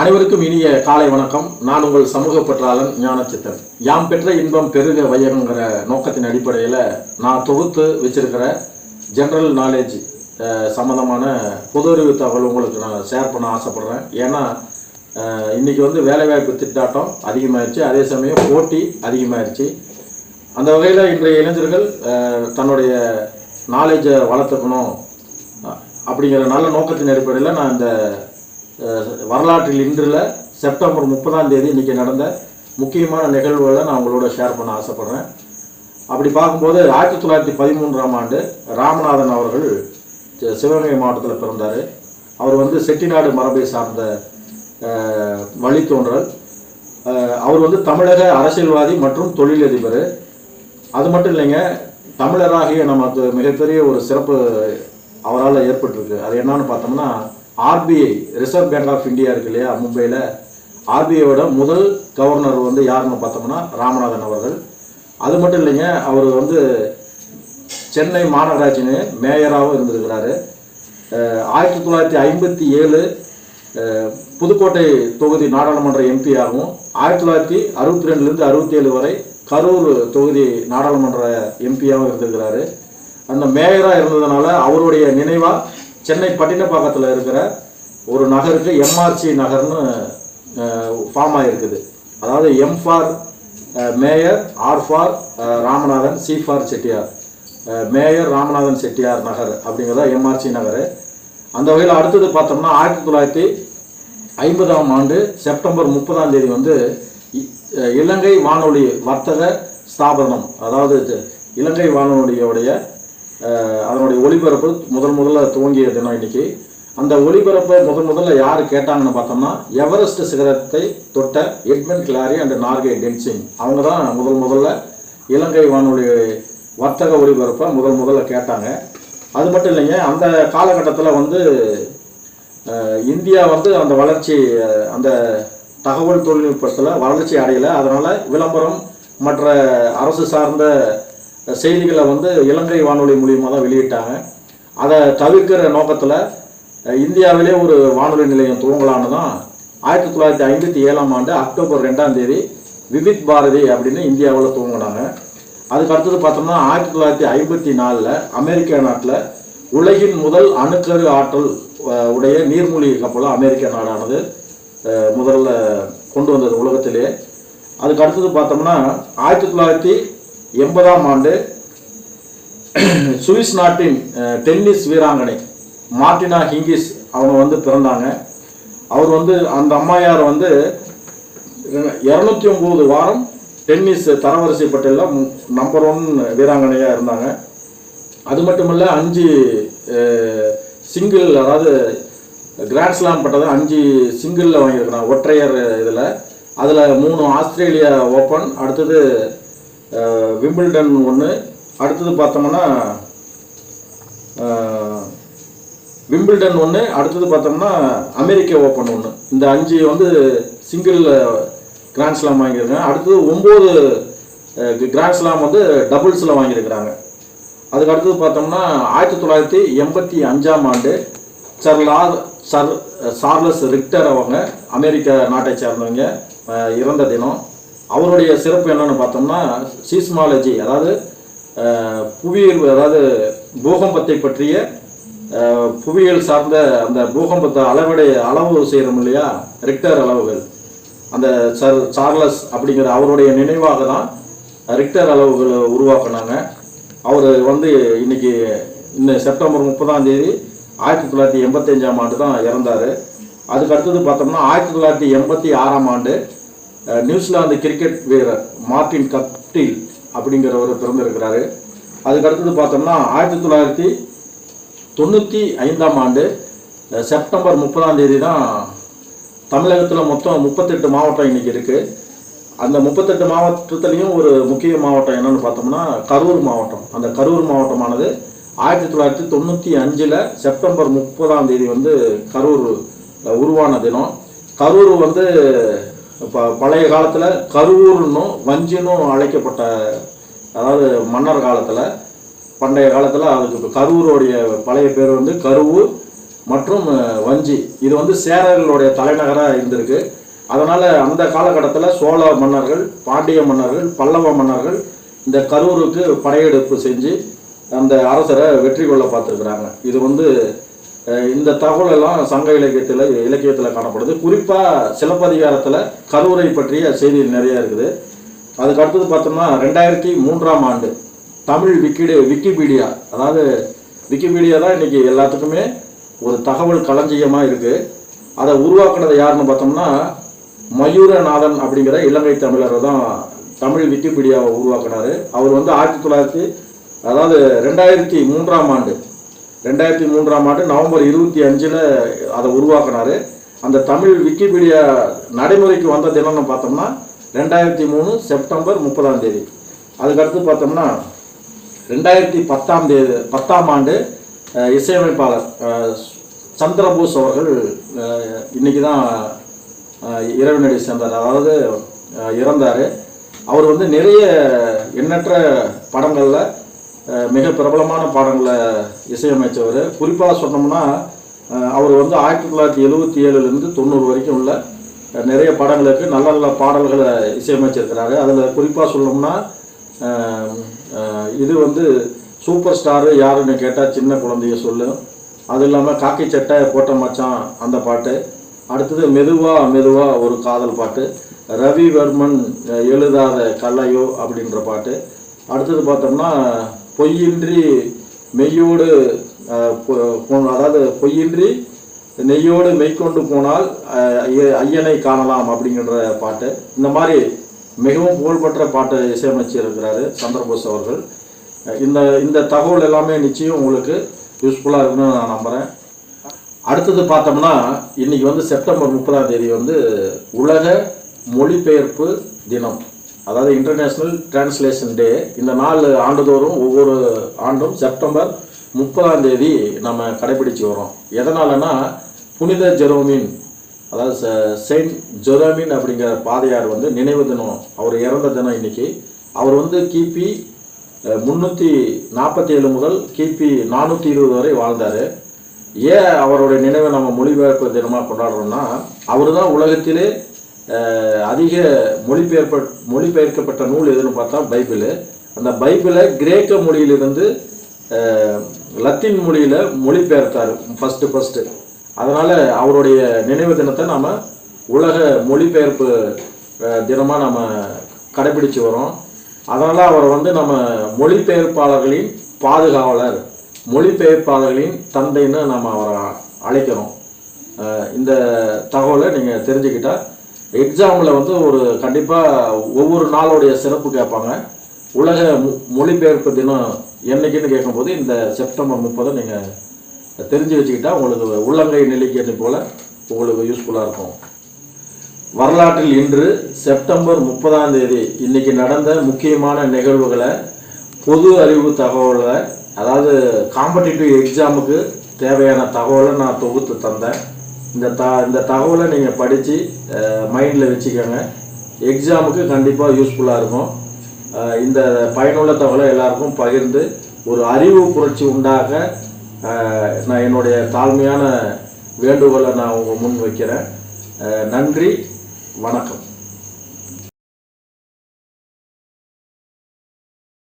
அனைவருக்கும் இனிய காலை வணக்கம். நான் உங்கள் சமூக பற்றாளன் ஞானச்சித்தன். யாம் பெற்ற இன்பம் பெருக வையகங்கிற நோக்கத்தின் அடிப்படையில் நான் தொகுத்து வச்சிருக்கிற ஜென்ரல் நாலேஜ் சம்மந்தமான பொது அறிவு தகவல் உங்களுக்கு நான் ஷேர் பண்ண ஆசைப்பட்றேன். ஏன்னா இன்றைக்கி வந்து வேலைவாய்ப்பு திட்டாட்டம் அதிகமாயிருச்சு. அதே சமயம் போட்டி அதிகமாயிருச்சு. அந்த வகையில் இன்றைய இளைஞர்கள் தன்னுடைய நாலேஜை வளர்த்துக்கணும் அப்படிங்கிற நல்ல நோக்கத்தின் அடிப்படையில் நான் இந்த வரலாற்றில் இன்றில் செப்டம்பர் முப்பதாம் தேதி இன்றைக்கி நடந்த முக்கியமான நிகழ்வுகளை நான் உங்களோட ஷேர் பண்ண ஆசைப்பட்றேன். அப்படி பார்க்கும்போது ஆயிரத்தி தொள்ளாயிரத்தி பதிமூன்றாம் ஆண்டு ராமநாதன் அவர்கள் சிவகங்கை மாவட்டத்தில் பிறந்தார். அவர் வந்து செட்டிநாடு மரபை சார்ந்த வழித்தோன்றல். அவர் வந்து தமிழக அரசியல்வாதி மற்றும் தொழிலதிபர். அது மட்டும் இல்லைங்க தமிழராகிய நமக்கு மிகப்பெரிய ஒரு சிறப்பு அவரால் ஏற்பட்டிருக்கு. அது என்னன்னு பார்த்தோம்னா RBI reserve bank of India இருக்கு இல்லையா மும்பையில். ஆர்பிஐயோட முதல் கவர்னர் வந்து யாருன்னு பார்த்தோம்னா ராமநாதன் அவர்கள். அது மட்டும் இல்லைங்க அவர் வந்து சென்னை மாநகராட்சின்னு மேயராகவும் இருந்திருக்கிறாரு. ஆயிரத்தி தொள்ளாயிரத்தி ஐம்பத்தி ஏழு புதுக்கோட்டை தொகுதி நாடாளுமன்ற எம்பியாகவும் ஆயிரத்தி தொள்ளாயிரத்தி அறுபத்தி ரெண்டுலேருந்து அறுபத்தி ஏழு வரை கரூர் தொகுதி நாடாளுமன்ற எம்பியாகவும் இருந்திருக்கிறாரு. அந்த மேயராக இருந்ததுனால அவருடைய நினைவாக சென்னை பட்டினப்பாக்கத்தில் இருக்கிற ஒரு நகருக்கு எம்ஆர்சி நகர்னு ஃபார்ம் ஆகிருக்குது அதாவது M for mayor R for Ramanathan C for Chettiar. Mayor Ramanathan Chettiar நகர் அப்படிங்கிறதா எம்ஆர்சி நகர். அந்த வகையில் அடுத்தது பார்த்தோம்னா ஆயிரத்தி தொள்ளாயிரத்தி ஐம்பதாம் ஆண்டு செப்டம்பர் முப்பதாம் தேதி வந்து இ- இலங்கை வானொலி வர்த்தக ஸ்தாபனம் அதாவது இலங்கை வானொலியோடைய அதனுடைய ஒளிபரப்பு முதல் முதல்ல துவங்கிய தினம் இன்னைக்கு? அந்த ஒளிபரப்பை முதல் முதல்ல யார் கேட்டாங்கன்னு பார்த்தோம்னா எவரெஸ்ட் சிகரத்தை தொட்ட Edmund Hillary and Norgay Tenzing. அவங்க தான் முதல் முதல்ல இலங்கை வானொலி வர்த்தக ஒளிபரப்பை முதல் முதல்ல கேட்டாங்க. அது மட்டும் இல்லைங்க அந்த காலகட்டத்தில் வந்து இந்தியா வந்து அந்த வளர்ச்சி அந்த தகவல் தொழில்நுட்பத்தில் வளர்ச்சி அடையலை. அதனால் விளம்பரம் மற்ற அரசு சார்ந்த செய்திகளை வந்து இலங்கை வானொலி மூலியமாக தான் வெளியிட்டாங்க. அதை தவிர்க்கிற நோக்கத்தில் இந்தியாவிலே ஒரு வானொலி நிலையம் துவங்கலான்னு தான் ஆயிரத்தி தொள்ளாயிரத்தி ஐம்பத்தி ஏழாம் ஆண்டு அக்டோபர் ரெண்டாம் தேதி விவித் பாரதி அப்படின்னு இந்தியாவில் துவங்கினாங்க. அதுக்கு அடுத்தது பார்த்தோம்னா ஆயிரத்தி தொள்ளாயிரத்தி ஐம்பத்தி நாலில் அமெரிக்க நாட்டில் உலகின் முதல் அணுக்கரு ஆற்றல் உடைய நீர்மூழ்கி கப்பலும் அமெரிக்க நாடானது முதல்ல கொண்டு வந்தது உலகத்திலே. அதுக்கு அடுத்தது பார்த்தோம்னா ஆயிரத்தி தொள்ளாயிரத்தி எண்பதாம் ஆண்டு சுவிஸ் நாட்டின் டென்னிஸ் வீராங்கனை மார்டினா ஹிங்கிஸ் அவங்க வந்து பிறந்தாங்க. அவர் வந்து அந்த அம்மையார் வந்து இரநூத்தி ஒம்பது வாரம் டென்னிஸ் தரவரிசை பட்டியலில் நம்பர் ஒன் வீராங்கனையாக இருந்தாங்க. அது மட்டும் இல்லை அஞ்சு சிங்கிள் அதாவது கிராண்ட்ஸ்லாம் பட்டது அஞ்சு சிங்கிளில் வாங்கியிருக்கிறாங்க. ஒற்றையர் இதில். அதில் மூணு ஆஸ்திரேலியா ஓப்பன் அடுத்தது விம்பிள்டன் ஒன்று அடுத்தது பார்த்தோம்னா விம்பிள்டன் ஒன்று அடுத்தது பார்த்தோம்னா அமெரிக்க ஓப்பன் ஒன்று இந்த அஞ்சு வந்து சிங்கிள் கிராண்ட்ஸ்லாம் வாங்கியிருக்காங்க. அடுத்தது ஒம்பது கிராண்ட்ஸ்லாம் வந்து டபுள்ஸில் வாங்கியிருக்கிறாங்க. அதுக்கு அடுத்தது பார்த்தோம்னா ஆயிரத்தி தொள்ளாயிரத்தி எண்பத்தி அஞ்சாம் ஆண்டு சர்லா சர் சார்லஸ் ரிக்டர் அவங்க அமெரிக்க நாட்டை சேர்ந்தவங்க இறந்த தினம். அவருடைய சிறப்பு என்னன்னு பார்த்தோம்னா சீஸ்மாலஜி அதாவது புவியியல் அதாவது பூகம்பத்தை பற்றிய புவியியல் சார்ந்த அந்த பூகம்பத்தை அளவுடைய அளவு செய்கிறோம் இல்லையா? ரிக்டர் அளவுகள். அந்த சர் சார்லஸ் அப்படிங்கிற அவருடைய நினைவாக தான் ரிக்டர் அளவுகளை உருவாக்குனாங்க. அவர் வந்து இன்னைக்கு இந்த செப்டம்பர் முப்பதாம் தேதி ஆயிரத்தி தொள்ளாயிரத்தி எண்பத்தஞ்சாம் ஆண்டு தான் இறந்தார். அதுக்கு அடுத்தது பார்த்தோம்னா ஆயிரத்தி தொள்ளாயிரத்தி எண்பத்தி ஆறாம் ஆண்டு நியூசிலாந்து கிரிக்கெட் வீரர் மார்டின் கப்டில் அப்படிங்கிறவர் பிறந்திருக்கிறாரு. அதுக்கு அடுத்தது பார்த்தோம்னா ஆயிரத்தி தொள்ளாயிரத்தி தொண்ணூற்றி ஐந்தாம் ஆண்டு செப்டம்பர் முப்பதாம் தேதி தான் தமிழகத்தில் மொத்தம் முப்பத்தெட்டு மாவட்டம் இன்றைக்கி இருக்குது அந்த முப்பத்தெட்டு மாவட்டத்துலேயும் ஒரு முக்கிய மாவட்டம் என்னென்னு பார்த்தோம்னா கரூர் மாவட்டம். அந்த கரூர் மாவட்டமானது ஆயிரத்தி தொள்ளாயிரத்தி தொண்ணூற்றி அஞ்சில் செப்டம்பர் முப்பதாம் தேதி வந்து கரூர் உருவான தினம். கரூர் வந்து இப்போ பழைய காலத்தில் கரூர்னும் வஞ்சினும் அழைக்கப்பட்ட அதாவது மன்னர் காலத்தில் பண்டைய காலத்தில் அதுக்கு இப்போ கரூருடைய பழைய பேர் வந்து கருவூர் மற்றும் வஞ்சி. இது வந்து சேரர்களுடைய தலைநகராக இருந்திருக்கு. அதனால் அந்த காலகட்டத்தில் சோழ மன்னர்கள் பாண்டிய மன்னர்கள் பல்லவ மன்னர்கள் இந்த கரூருக்கு படையெடுப்பு செஞ்சு அந்த அரசரை வெற்றி கொள்ள பார்த்துருக்குறாங்க. இது வந்து இந்த தகவல் எல்லாம் சங்க இலக்கியத்தில் இலக்கியத்தில் காணப்படுது. குறிப்பாக சிலப்பதிகாரத்தில் கருவறை பற்றிய செய்திகள் நிறைய இருக்குது. அதுக்கு அடுத்தது பார்த்தோம்னா ரெண்டாயிரத்தி மூன்றாம் ஆண்டு தமிழ் விக்கிடு விக்கிபீடியா. அதாவது விக்கிபீடியா தான் இன்றைக்கி எல்லாத்துக்குமே ஒரு தகவல் களஞ்சியமாக இருக்குது அதை உருவாக்குனது யாருன்னு பார்த்தோம்னா மயூரநாதன் அப்படிங்கிற இலங்கை தமிழர் தான் தமிழ் விக்கிபீடியாவை உருவாக்குனாரு. அவர் வந்து ஆயிரத்தி தொள்ளாயிரத்தி அதாவது ரெண்டாயிரத்தி மூன்றாம் ஆண்டு ரெண்டாயிரத்தி மூன்றாம் ஆண்டு நவம்பர் இருபத்தி அஞ்சில் அதை உருவாக்குனாரு. அந்த தமிழ் விக்கிபீடியா நடைமுறைக்கு வந்த தினம்னு பார்த்தோம்னா ரெண்டாயிரத்தி மூணு செப்டம்பர் முப்பதாம் தேதி. அதுக்கடுத்து பார்த்தோம்னா ரெண்டாயிரத்தி பத்தாம் தேதி பத்தாம் ஆண்டு இசையமைப்பாளர் சந்திரபோஸ் அவர்கள் இன்றைக்கி தான் இரவு நடி சேர்ந்தார். அதாவது இறந்தார். அவர் வந்து நிறைய எண்ணற்ற படங்களில் மிக பிரபலமான பாடங்களை இசையமைச்சவர். குறிப்பாக சொன்னோம்னா அவர் வந்து ஆயிரத்தி தொள்ளாயிரத்தி எழுபத்தி ஏழுலேருந்து தொண்ணூறு வரைக்கும் உள்ள நிறைய படங்களுக்கு நல்ல நல்ல பாடல்களை இசையமைச்சிருக்கிறாரு. அதில் குறிப்பாக சொல்லணும்னா இது வந்து சூப்பர் ஸ்டாரு யாருன்னு கேட்டால் சின்ன குழந்தைய சொல்லும் அது இல்லாமல் காக்கி சட்டை போட்ட மச்சான் அந்த பாட்டு. அடுத்தது மெதுவா மெதுவா ஒரு காதல் பாட்டு. ரவிவர்மன் வர்மன் எழுதாத கலையோ அப்படின்ற பாட்டு. அடுத்தது பார்த்தோம்னா பொய்யின்றி மெய்யோடு அதாவது பொய்யின்றி நெய்யோடு மெய்க்கொண்டு போனால் ஐய- ஐயனை காணலாம் அப்படிங்கிற பாட்டு. இந்த மாதிரி மிகவும் புகழ்பெற்ற பாட்டை இசையமைச்சிருக்கிறாரு சந்திரபோஸ் அவர்கள். இந்த இந்த தகவல் எல்லாமே நிச்சயம் உங்களுக்கு யூஸ்ஃபுல்லாக இருக்குன்னு நான் நம்புகிறேன் அடுத்தது பார்த்தோம்னா இன்னைக்கு வந்து செப்டம்பர் முப்பதாம் தேதி வந்து உலக மொழிபெயர்ப்பு தினம். அதாவது இன்டர்நேஷ்னல் டிரான்ஸ்லேஷன் டே இந்த நாள் ஆண்டுதோறும் ஒவ்வொரு ஆண்டும் செப்டம்பர் முப்பதாம் தேதி நம்ம கடைபிடிச்சு வரோம் எதனாலனா புனித ஜெரோமின் அதாவது செயின்ட் ஜெரோமின் அப்படிங்கிற பாதையார் வந்து நினைவு தினம் அவர் இறந்த தினம் இன்னைக்கு. அவர் வந்து கிபி முந்நூற்றி நாற்பத்தி ஏழு முதல் கிபி நானூற்றி இருபது வரை வாழ்ந்தார். ஏன் அவருடைய நினைவை நம்ம மொழிபெயர்ப்பு தினமாக கொண்டாடுறோம்னா அவர் தான் உலகத்திலே அதிக மொழிபெயர்ப்ப மொழிபெயர்க்கப்பட்ட நூல் எதுன்னு பார்த்தா பைபிள். அந்த பைபிளை கிரேக்க மொழியிலிருந்து லத்தீன் மொழியில் மொழிபெயர்த்தார் ஃபஸ்ட்டு ஃபஸ்ட்டு அதனால் அவருடைய நினைவு தினத்தை நாம் உலக மொழிபெயர்ப்பு தினமாக நம்ம கடைபிடிச்சு வரோம் அதனால் அவர் வந்து நம்ம மொழிபெயர்ப்பாளர்களின் பாதுகாவலர். மொழிபெயர்ப்பாளர்களின் தந்தைன்னு நம்ம அவரை அழைக்கிறோம். இந்த தகவலை நீங்கள் தெரிஞ்சுக்கிட்டால் எக்ஸாமில் வந்து ஒரு கண்டிப்பாக ஒவ்வொரு நாளுடைய சிறப்பு கேட்பாங்க. உலக மொ- மொழிபெயர்ப்பு தினம் என்னைக்குன்னு கேட்கும்போது இந்த செப்டம்பர் முப்பதை நீங்கள் தெரிஞ்சு வச்சுக்கிட்டா உங்களுக்கு உள்ளங்கை நிலைக்கிறது போல் உங்களுக்கு யூஸ்ஃபுல்லாக இருக்கும். வரலாற்றில் இன்று செப்டம்பர் முப்பதாம் தேதி இன்னைக்கு நடந்த முக்கியமான நிகழ்வுகளை பொது அறிவு தகவலை அதாவது காம்படிட்டிவ் எக்ஸாமுக்கு தேவையான தகவலை நான் தொகுத்து தந்தேன். இந்த த இந்த தகவலை நீங்கள் படித்து மைண்டில் வச்சுக்கோங்க. எக்ஸாமுக்கு கண்டிப்பாக யூஸ்ஃபுல்லாக இருக்கும். இந்த பயனுள்ள தகவலை எல்லாருக்கும் பகிர்ந்து ஒரு அறிவு புரட்சி உண்டாக நான் என்னுடைய தாழ்மையான வேண்டுகோளை நான் உங்கள் முன் வைக்கிறேன். நன்றி வணக்கம்.